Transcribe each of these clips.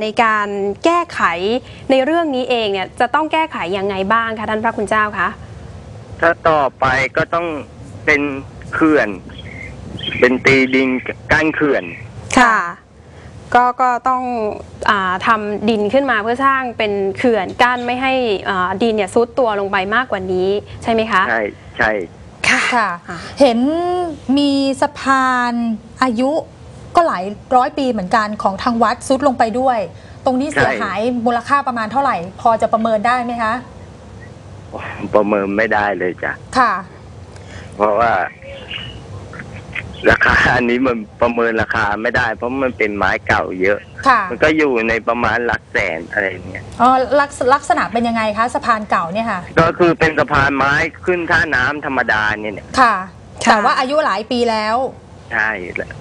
ในการแก้ไขในเรื่องนี้เองเนี่ยจะต้องแก้ไขยังไงบ้างคะท่านพระคุณเจ้าคะถ้าต่อไปก็ต้องเป็นเขื่อน เป็นตีดินกั้นเขื่อน ค่ะ ก็ก็ต้องอาทำดินขึ้นมาเพื่อสร้างเป็นเขื่อนกั้นไม่ให้อ่าดินเนี่ยซุดตัวลงไปมากกว่านี้ใช่ไหมคะ ใช่ใช่ค่ะค่ะอะเห็นมีสะพานอายุ ก็หลายร้อยปีเหมือนกันของทางวัดซุดลงไปด้วย ตรงนี้เสียหายมูลค่าประมาณเท่าไหร่ พอจะประเมินได้ไหมคะประเมินไม่ได้เลยจ้ะค่ะ เพราะว่า ราคาอันนี้มันประเมินราคาไม่ได้ เพราะมันเป็นไม้เก่าเยอะค่ะมันก็อยู่ในประมาณหลักแสนอะไรเงี้ยอ๋อลักษลักษณะเป็นยังไงคะสะพานเก่าเนี่ยค่ะ ก็คือเป็นสะพานไม้ขึ้นท่าน้ำธรรมดาเนี่ยเนี่ยค่ะค่ะแต่ว่าอายุหลายปีแล้ว ใช่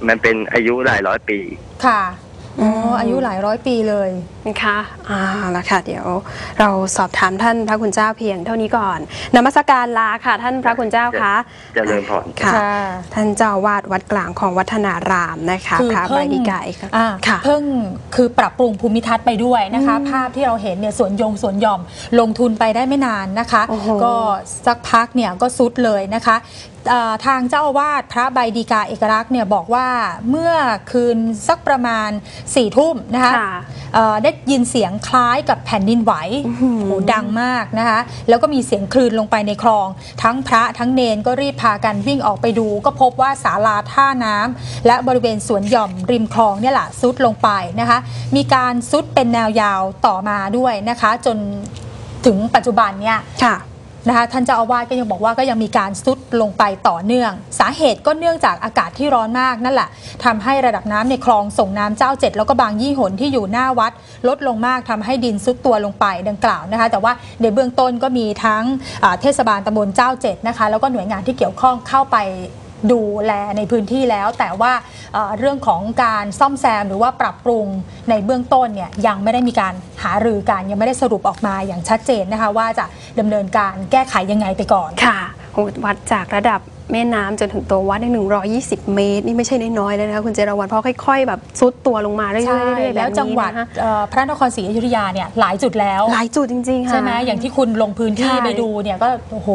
มันเป็นอายุหลายร้อยปี ค่ะ อ๋อมอายุหลายร้อยปีเลยนะคะอ่าละค่ะ เดี๋ยวเราสอบถามท่านพระคุณเจ้าเพียงเท่านี้ก่อนนมัสการลาค่ะ ท่านพระคุณเจ้าคะเจริญพรค่ะค่ะท่านเจ้าอาวาดวัดกลางของวัฒนารามนะคะคือพระเพิ่ใบงดีกายค่ะอ่าค่ะเพิ่งคือปรับปรุงภูมิทัศน์ไปด้วยนะคะอืมภาพที่เราเห็นเนี่ยสวนยงสวนหย่อมลงทุนไปได้ไม่นานนะคะโอ้โหก็สักพักเนี่ยก็ซุดเลยนะคะเอ่อทางเจ้าอาวาสพระใบดีกาเอกลักษณ์เนี่ยบอกว่าเมื่อคืนสักประมาณ4ี่ทุ่มนะคะค่ะเอ่อได้ยินเสียงคล้ายกับแผ่นดินไหวอื้อหือโหดังมากนะคะ แล้วก็มีเสียงคลื่นลงไปในคลอง ทั้งพระทั้งเนนก็รีบพากันวิ่งออกไปดู ก็พบว่าศาลาท่าน้ำและบริเวณสวนหย่อมริมคลองเนี่ยแหละซุดลงไปนะคะ มีการซุดเป็นแนวยาวต่อมาด้วยนะคะ จนถึงปัจจุบันเนี่ยค่ะ นะคะท่านเจ้าอาวาสก็ยังบอกว่าก็ยังมีการซุดลงไปต่อเนื่อง สาเหตุก็เนื่องจากอากาศที่ร้อนมากนั่นแหละทำให้ระดับน้ำในคลองส่งน้ำเจ้าเจ็ดแล้วก็บางยี่หนที่อยู่หน้าวัด ลดลงมากทำให้ดินซุดตัวลงไปดังกล่าวนะคะ แต่ว่าในเบื้องต้นก็มีทั้งเทศบาลตำบลเจ้าเจ็ดนะคะแล้วก็หน่วยงานที่เกี่ยวข้องเข้าไป ดูแลในพื้นที่แล้ว แต่ว่าเรื่องของการซ่อมแซมหรือว่าปรับปรุงในเบื้องต้นเนี่ยยังไม่ได้มีการหารือกันยังไม่ได้สรุปออกมาอย่างชัดเจนนะคะ ว่าจะดำเนินการแก้ไขยังไงไปก่อนค่ะวัดจากระดับ แม่น้ำจนถึงตัววัดใน120 เมตร นี่ไม่ใช่น้อยๆเลยนะคะคุณเจรวันเพราะค่อยๆ แบบซุดตัวลงมาเรื่อยๆใช่เรื่อยๆแบบแล้วนี้จังหวัดนะคะเอ่อพระนครศรีอยุธยาเนี่ยหลายจุดแล้ว หลายจุดจริงๆค่ะใช่ไหมอย่างที่คุณลงพื้นที่ใช่ไปดูเนี่ยก็โอ้โห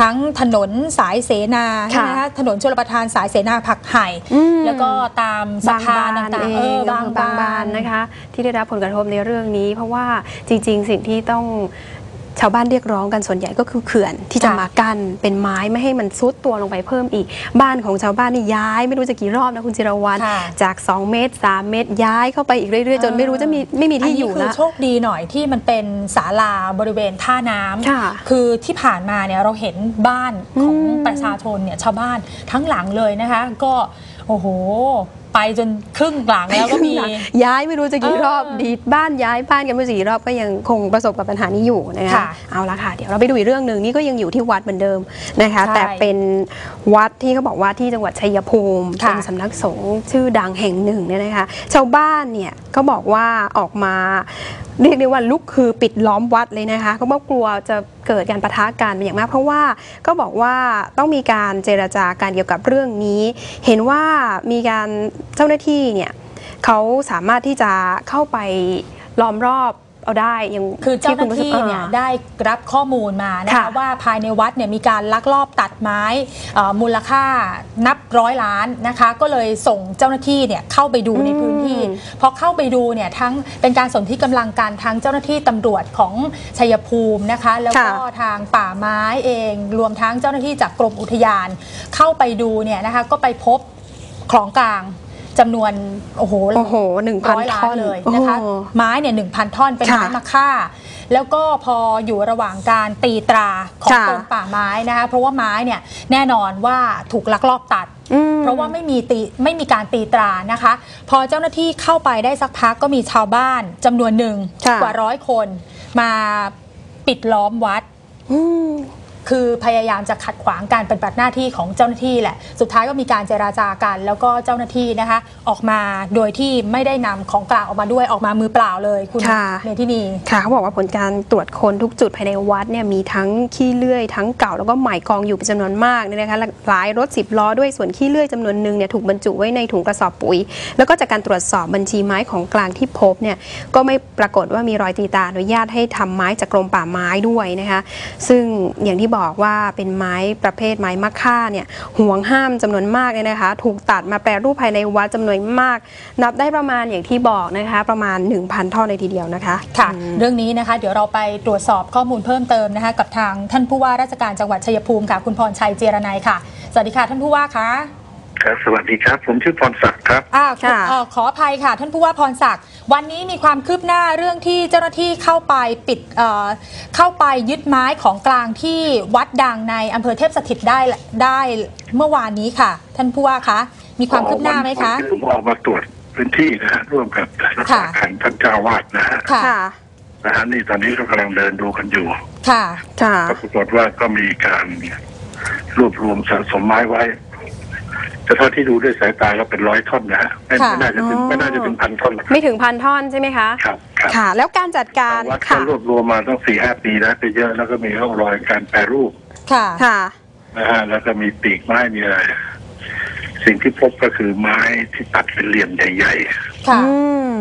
ทั้งถนนสายเสนาใช่ไหมค่ะคะถนนชลประทานสายเสนาผักไห่อืมแล้วก็ตามสะบางพานบานต่างเอๆเองอบางบางบานนะคะ ที่ได้รับผลกระทบในเรื่องนี้ เพราะว่าจริง ๆ สิ่งที่ต้อง ชาวบ้านเรียกร้องกันส่วนใหญ่ก็คือเขื่อนที่จะมากั้นเป็นไม้ไม่ให้มันซุดตัวลงไปเพิ่มอีก บ้านของชาวบ้านนี่ย้ายไม่รู้จะกี่รอบนะคุณจิรวัตรค่ะจาก 2 เมตร 3 เมตรย้ายเข้าไปอีกเรื่อยๆ จนไม่รู้จะมีไม่มีที่อยู่นนี้แล้คืวโชคดีหน่อยที่มันเป็นศาลาบริเวณท่าน้ำค่ะคือที่ผ่านมาเนี่ยเราเห็นบ้านของอืมประชาชนเนี่ยชาวบ้านทั้งหลังเลยนะคะ ก็โอ้โห ไปจนครึ่งหลังแล้วก็มี ย้ายไม่รู้จะกี่รอบเออดีดบ้านย้ายบ้านกันไม่รู้จะกี่รอบก็ยังคงประสบกับปัญหานี้อยู่นะคะค่ะเอาละค่ะเดี๋ยวเราไปดูอีกเรื่องหนึ่งนี่ก็ยังอยู่ที่วัดเหมือนเดิมนะคะใช่แต่เป็นวัดที่เขาบอกว่าที่จังหวัดชัยภูมิค่ะเป็นสำนักสงฆ์ชื่อดังแห่งหนึ่งเนี่ยนะคะ ชาวบ้านเนี่ยก็บอกว่าออกมา เรียกได้ว่าลุกคือปิดล้อมวัดเลยนะคะเขาบอกกลัวจะเกิดการประทะกันเป็นอย่างมาก เพราะว่าก็บอกว่าต้องมีการเจรจาการเกี่ยวกับเรื่องนี้ เห็นว่ามีการเจ้าหน้าที่เนี่ยเขาสามารถที่จะเข้าไปล้อมรอบ เอาได้อย่างคือเจ้าหน้าที่คุณผู้ชมเนี่ยอ่าได้รับข้อมูลมานะค่ะคะว่าภายในวัดเนี่ยมีการลักลอบตัดไม้เอ่อมูลค่านับร้อยล้านนะคะ ก็เลยส่งเจ้าหน้าที่เนี่ยเข้าไปดูในพื้นที่อืมพอเข้าไปดูเนี่ยทั้งเป็นการสนที่กำลังการทั้งเจ้าหน้าที่ตำรวจของชัยภูมินะคะ แล้วก็ทางป่าไม้เอง รวมทั้งเจ้าหน้าที่จากกรมอุทยานเข้าไปดูเนี่ยนะคะก็ไปพบของกลาง จำนวนโอ้โหโอ้โหหนึ่งพันร้อยล้าท่นอนเลยนะคะโอ้ไม้เนี่ยหนึ่งพันท่อนเป็นค่ะไม้มะค่า แล้วก็พออยู่ระหว่างการตีตราของค่ะกรมป่าไม้นะคะเพราะว่าไม้เนี่ยแน่นอนว่าถูกลักลอบตัดอืมเพราะว่าไม่มีตีไม่มีการตีตรานะคะ พอเจ้าหน้าที่เข้าไปได้สักพักก็มีชาวบ้านจำนวนหนึ่งค่ะกว่าร้อยคน มาปิดล้อมวัดอืม คือพยายามจะขัดขวางการปฏิบัติหน้าที่ของเจ้าหน้าที่แหละ สุดท้ายก็มีการเจราจากัน แล้วก็เจ้าหน้าที่นะคะ ออกมาโดยที่ไม่ได้นำของกลางออกมาด้วยออกมามือเปล่าเลยคุณค่ะเมธินีค่ะเขาบอกว่าผลการตรวจคนทุกจุดภายในวัดเนี่ยมีทั้งขี้เลื่อยทั้งเก่าแล้วก็ใหม่กองอยู่เป็นจำนวนมากเนี่ยนะคะหลายรถสิบล้อด้วยส่วนขี้เลื่อยจำนวนหนึ่งเนี่ยถูกบรรจุไว้ในถุงกระสอบปุ๋ย แล้วก็จากการตรวจสอบบัญชีไม้ของกลางที่พบเนี่ยก็ไม่ปรากฏว่ามีรอยตีตราอนุญาตให้ทำไม้จากกรมป่าไม้ด้วยนะคะซึ่งอย่างที่บอกว่าเป็นไม้ประเภทไม้มะค่าเนี่ยห่วงห้ามจำนวนมากเลยนะคะ ถูกตัดมาแปรรูปภายในวัดจำนวนมาก นับได้ประมาณอย่างที่บอกนะคะ ประมาณ 1,000ท่อนเลยทีเดียวนะคะค่ะอืมเรื่องนี้นะคะ เดี๋ยวเราไปตรวจสอบข้อมูลเพิ่มเติมนะคะกับทางท่านผู้ว่าราชการจังหวัดชัยภูมิค่ะ คุณพรชัยเจรนัยค่ะสวัสดีค่ะท่านผู้ว่าคะ ครับสวัสดีครับ ผมชื่อพรศักดิ์ครับอ่าค่ะ เอ่อขออภัยค่ะ ท่านผู้ว่าพรศักดิ์วันนี้มีความคืบหน้าเรื่องที่เจ้าหน้าที่เข้าไปปิดเอ่อเข้าไปยึดไม้ของกลางที่วัดดังในอำเภอเทพสถิตได้ได้เมื่อวานนี้ค่ะ ท่านผู้ว่าคะมีความคืบหน้าไหมคะวันที่ผมออกมาตรวจพื้นที่นะฮะร่วมกับรักษาการท่านเจ้าวาดนะฮะค่ะ ค่ะ นะฮะนี่ตอนนี้ก็กำลังเดินดูกันอยู่ค่ะ ค่ะ ก็ปรากฏว่าก็มีการรวบรวมสะสมไม้ไว้ แต่เท่าที่ดูด้วยสายตาก็เป็นร้อยท่อนนะฮะไม่ค่ะ ไม่น่าจะถึงอ๋อ ไม่น่าจะถึงพันท่อนหรอกไม่ถึงพันท่อนใช่ไหมคะ ครับครับค่ะ แล้วการจัดการวัดก็ค่ะรวบรวมมาตั้งสี่ห้าปีแล้วไปเยอะแล้วก็มีร่องรอยการแปรรูปค่ะ ค่ะ นะฮะแล้วก็มีปีกไม้มีอะไรสิ่งที่พบก็คือไม้ที่ตัดเป็นเหลี่ยมใหญ่ค่ะ อืม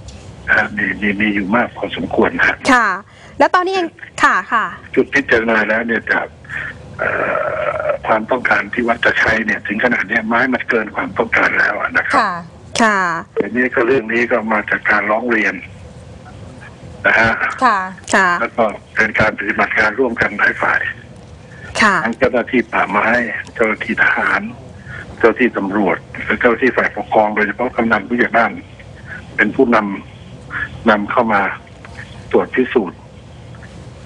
ๆนะฮะมีมีมีอยู่มากพอสมควรนะฮะ ค่ะ แล้วตอนนี้เองค่ะค่ะ จุดพิจารณาแล้วเนี่ยจากเอ่อ ความต้องการที่วัดจะใช้เนี่ย ถึงขนาดเนี้ยไม้มันเกินความต้องการแล้วอะนะครับค่ะ ค่ะ ทีนี้ก็เรื่องนี้ก็มาจากการร้องเรียนนะฮะค่ะ ค่ะ แล้วก็เป็นการปฏิบัติการร่วมกันหลายฝ่ายค่ะทั้งเจ้าหน้าที่ป่าไม้ เจ้าหน้าที่ทหาร เจ้าหน้าที่ตำรวจและเจ้าหน้าที่ฝ่ายปกครองโดยเฉพาะกำนันผู้ใหญ่บ้าน เป็นผู้นำนำเข้ามาตรวจพิสูจน์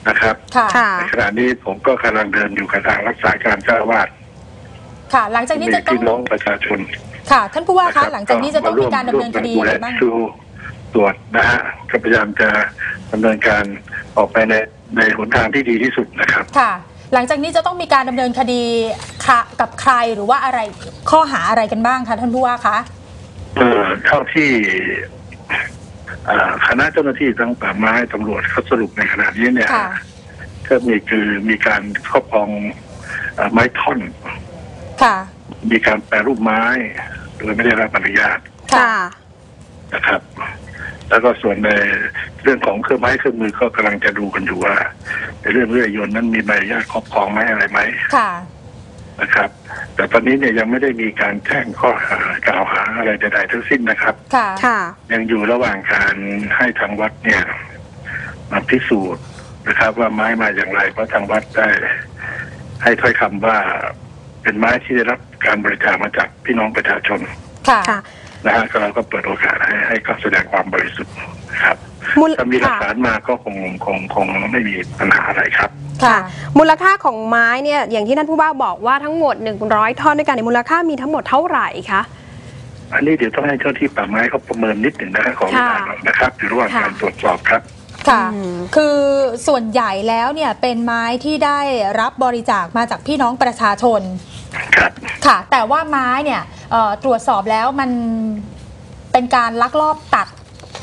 นะครับค่ะค่ะ ในขณะนี้ผมก็กำลังเดินอยู่กับทางรักษาการเจ้าอาวาสค่ะ หลังจากนี้มีจะต้อง พี่น้องประชาชนค่ะ ท่านผู้ว่านะคคะรับหลังจากนี้จะต้องมีการดำเนินคดีดูอะแลไรบ้าง ดูตรวจนะฮะก็พยายามจะดำเนินการออกไปในในหนทางที่ดีที่สุดนะครับ ค่ะ หลังจากนี้จะต้องมีการดำเนินคดีค่ะกับใครหรือว่าอะไรข้อหาอะไรกันบ้างคะท่านผู้ว่าคะ เอ่อเท่าที่เอ่อ คณะเจ้าหน้าที่ทั้งป่าไม้ตำรวจเขาสรุปในขณะนี้เนี่ยค่ะ ก็มีคือมีการครอบครองเอ่อไม้ท่อน ค่ะ มีการแปรรูปไม้ โดยไม่ได้รับอนุญาตค่ะค่ะ นะครับ แล้วก็ส่วนในเรื่องของเครื่องไม้เครื่องมือก็กำลังจะดูกันอยู่ว่าในเรื่องเรื่อยยนต์นั้นมีใบอนุญาตครอบครองไหมอะไรไหม ค่ะ นะครับ แต่ตอนนี้เนี่ยยังไม่ได้มีการแจ้งข้อหากล่าวหาอะไรใดๆทั้งสิ้นนะครับ ค่ะ ค่ะ ยังอยู่ระหว่างการให้ทางวัดเนี่ยมาพิสูจน์นะครับ ว่าไม้มาอย่างไร เพราะทางวัดได้ ให้ถ้อยคำว่าเป็นไม้ที่ได้รับการบริจาคมาจากพี่น้องประชาชนค่ะ ค่ะ นะฮะก็เราก็เปิดโอกาสให้ให้เขาแสดงความบริสุทธิ์นะครับ มูลถ้ามีหลักค่ะ ฐานมาก็คงคงคงไม่มีปัญหาอะไรครับ ค่ะ มูลค่าของไม้เนี่ยอย่างที่ท่านผู้ว่าบอกว่าทั้งหมด 100ท่อนด้วยกันในยมูลค่ามีทั้งหมดเท่าไหร่คะ อันนี้เดี๋ยวต้องให้เจ้าที่ป่าไม้เขาประเมินนิดหนึ่งนะฮะของเวลาค่ะหน่อยนะครับอยู่ระหว่างค่ะ การตรวจสอบครับ ค่ะ อืม คือส่วนใหญ่แล้วเนี่ยเป็นไม้ที่ได้รับบริจาคมาจากพี่น้องประชาชน ครับ ค่ะ แต่ว่าไม้เนี่ยเอ่อตรวจสอบแล้วมันเป็นการลักลอบตัด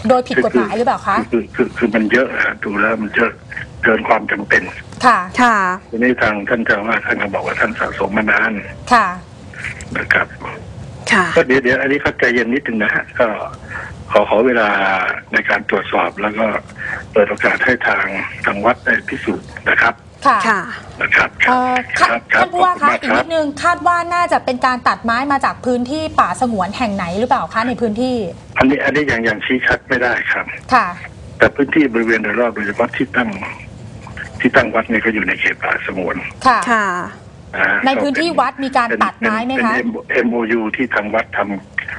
โดยผิดกฎหมายหรือเปล่าคะคือคือคือมันเยอะฮะดูแล้วมันเยอะเกินความจำเป็น ค่ะ ค่ะทีนี้ทางท่านเจ้าว่าท่านก็บอกว่าท่านสะสมมานานค่ะนะครับ ค่ะก็เดี๋ยวเดี๋ยวอันนี้เข้าใจเย็นนิดนึงนะฮะก็ขอขอเวลาในการตรวจสอบแล้วก็เปิดโอกาสให้ทางทางวัดได้พิสูจน์นะครับ ค่ะค่ะ นะครับเอ่อคค่ะรับรับท่านผู้ว่าขอบคะณมอีกนิดนึงคาดว่าน่าจะเป็นการตัดไม้มาจากพื้นที่ป่าสงวนแห่งไหนหรือเปล่าคะในพื้นที่อันนี้อันนี้ยังยังชี้ชัดไม่ได้ครับ ค่ะ แต่พื้นที่บริเวณโดยรอบโดยเฉพาะที่ตั้ง ที่ตั้งวัดเนี่ยก็อยู่ในเขตป่าสงวนค่ะ ค่ะนะฮะในพื้นที่วัดมีการตัดไม้ไหมคะ เป็น MOU ที่ทางวัดท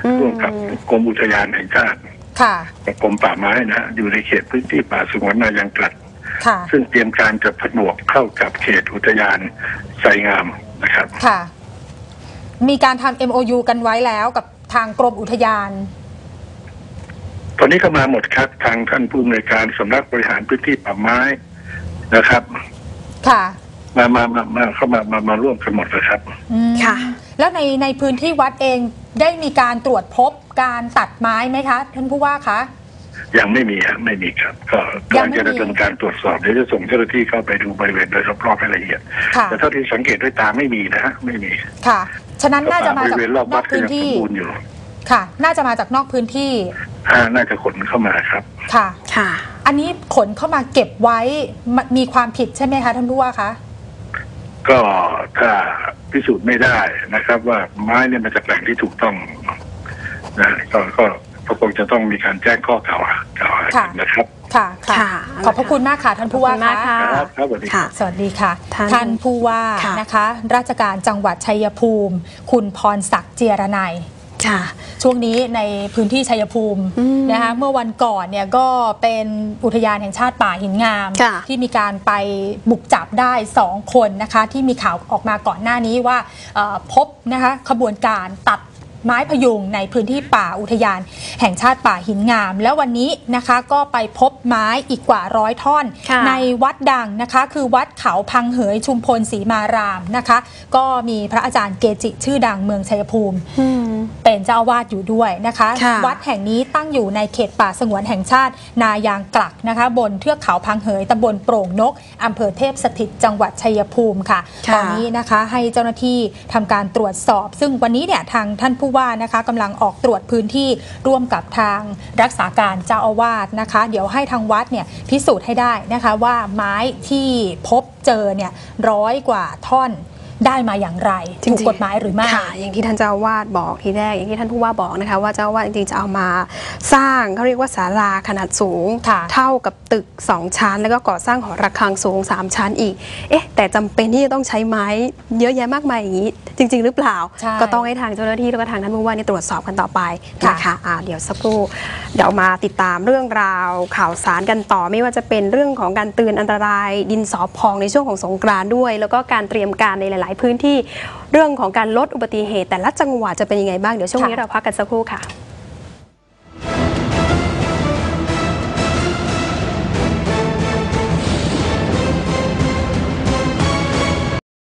อืมำร่วมกับกรมอุทยานแห่งชาติค่ะ กับกรมป่าไม้นะฮะอยู่ในเขตพื้นที่ป่าสงวนนายังกลัดค่ะ ซึ่งเตรียมการจะผนวกเข้ากับเขตอุทยานไสงามนะครับค่ะ มีการทำ MOU กันไว้แล้วกับทางกรมอุทยาน ตอนนี้ก็มาหมดครับทางท่านผู้อำนวยการสำนักบริหารพื้นที่ป่าไม้นะครับ ค่ะ มามามามาเข้ามามามาร่วมกันหมดเลยครับอืมค่ะ แล้วในในพื้นที่วัดเองได้มีการตรวจพบการตัดไม้ไหมคะท่านผู้ว่าคะ ยังไม่มีครับไม่มีครับ ก็ยักางรไม่จะมีดำเนินการตรวจสอบเดี๋ยวจะส่งเจ้าหน้าที่เข้าไปดูบริเวณโดยรอบๆให้ละเอียด ค่ะ แต่เท่าที่สังเกตด้วยตาไม่มีนะฮะไม่มีค่ะ ฉะนั้นน่าจะมาบริจากเวณรอบนวัอดกก็พื้นยังสที่มบูรณ์อยู่ค่ะ น่าจะมาจากนอกพื้นที่อ่าน่าจะขนเข้ามาครับ ค่ะ ค่ะ อันนี้ขนเข้ามาเก็บไว้มมีความผิดใช่ไหมคะท่านผู้ว่าคะ ก็ถ้าพิสูจน์ไม่ได้นะครับ ว่าไม้เนี่ยมาจากแหล่งที่ถูกต้องนะก็ก็ก็ คงจะต้องมีการแจ้งข้อกล่าวหากล่าวหากันนะครับ ค่ะค่ะค่ะขอบพระคุณมากค่ะท่านผู้ว่าขอบคุณมากค่ะค่ะ ครับครับสวัสดีครับ ค่ะ สวัสดีค่ะ ท่านท่านผู้ว่าค่ะ นะคะ ราชการจังหวัดชัยภูมิ คุณพรศักดิ์เจียรนัยค่ะช่วงนี้ในพื้นที่ชัยภูมิอืมนะคะเมื่อวันก่อนเนี่ยก็เป็นอุทยานแห่งชาติป่าหินงาม ค่ะที่มีการไปบุกจับได้ 2 คนนะคะ ที่มีข่าวออกมาก่อนหน้านี้ว่าเอ่อพบนะคะขบวนการตัด ไม้พยุงในพื้นที่ป่าอุทยาน แห่งชาติป่าหินงาม แล้ววันนี้นะคะก็ไปพบไม้อีกกว่าร้อยท่อนค่ะในวัดดังนะคะคือวัดเขาพังเหยชุมพลศรีมารามนะคะ ก็มีพระอาจารย์เกจิชื่อดังเมืองชัยภูมิอืมเป็นเจ้าอาวาสอยู่ด้วยนะคะค่ะวัดแห่งนี้ตั้งอยู่ในเขตป่าสงวนแห่งชาติ นายางกลักนะคะ บนเทือกเขาพังเหยตำบลโปร่งนกอำเภอเทพสถิตจังหวัดชัยภูมิค่ะค่ะตอนนี้นะคะให้เจ้าหน้าที่ทำการตรวจสอบ ซึ่งวันนี้เนี่ยทางท่านผู้ว่านะคะกำลังออกตรวจพื้นที่ร่วมกับทางรักษาการเจ้าอาวาสนะคะ เดี๋ยวให้ทางวัดเนี่ยพิสูจน์ให้ได้นะคะว่าไม้ที่พบเจอเนี่ยร้อยกว่าท่อน ได้มาอย่างไรจริงๆถูกกฎหมายหรือไม่ค่ะ อย่างที่ท่านเจ้าอาวาสบอกทีแรกอย่างที่ท่านผู้ว่าบอกนะคะว่าเจ้าอาวาสจริงๆจะเอามาสร้างเขาเรียกว่าศาลาขนาดสูงค่ะเท่ากับตึก 2 ชั้น แล้วก็ก่อสร้างหอระฆังสูง 3 ชั้นอีก เอ๊ะ แต่จำเป็นที่จะต้องใช้ไม้เยอะแยะมากมายอย่างนี้ จริง ๆ หรือเปล่าใช่ก็ต้องให้ทางเจ้าหน้าที่แล้วก็ทางท่านผู้ว่าเนี่ยตรวจสอบกันต่อไปค่ะนะคะอ่าเดี๋ยวสักครู่เดี๋ยวมาติดตามเรื่องราวข่าวสารกันต่อไม่ว่าจะเป็นเรื่องของการเตือนอันตราย ดินสอพองในช่วงของสงกรานต์ด้วย แล้วก็การเตรียมการในหลายลายพื้นที่เรื่องของการลดอุบัติเหตุ แต่ละจังหวัดจะเป็นยังไงบ้างเดี๋ยวช่วงนี้เราพักกันสักครู่ค่ะ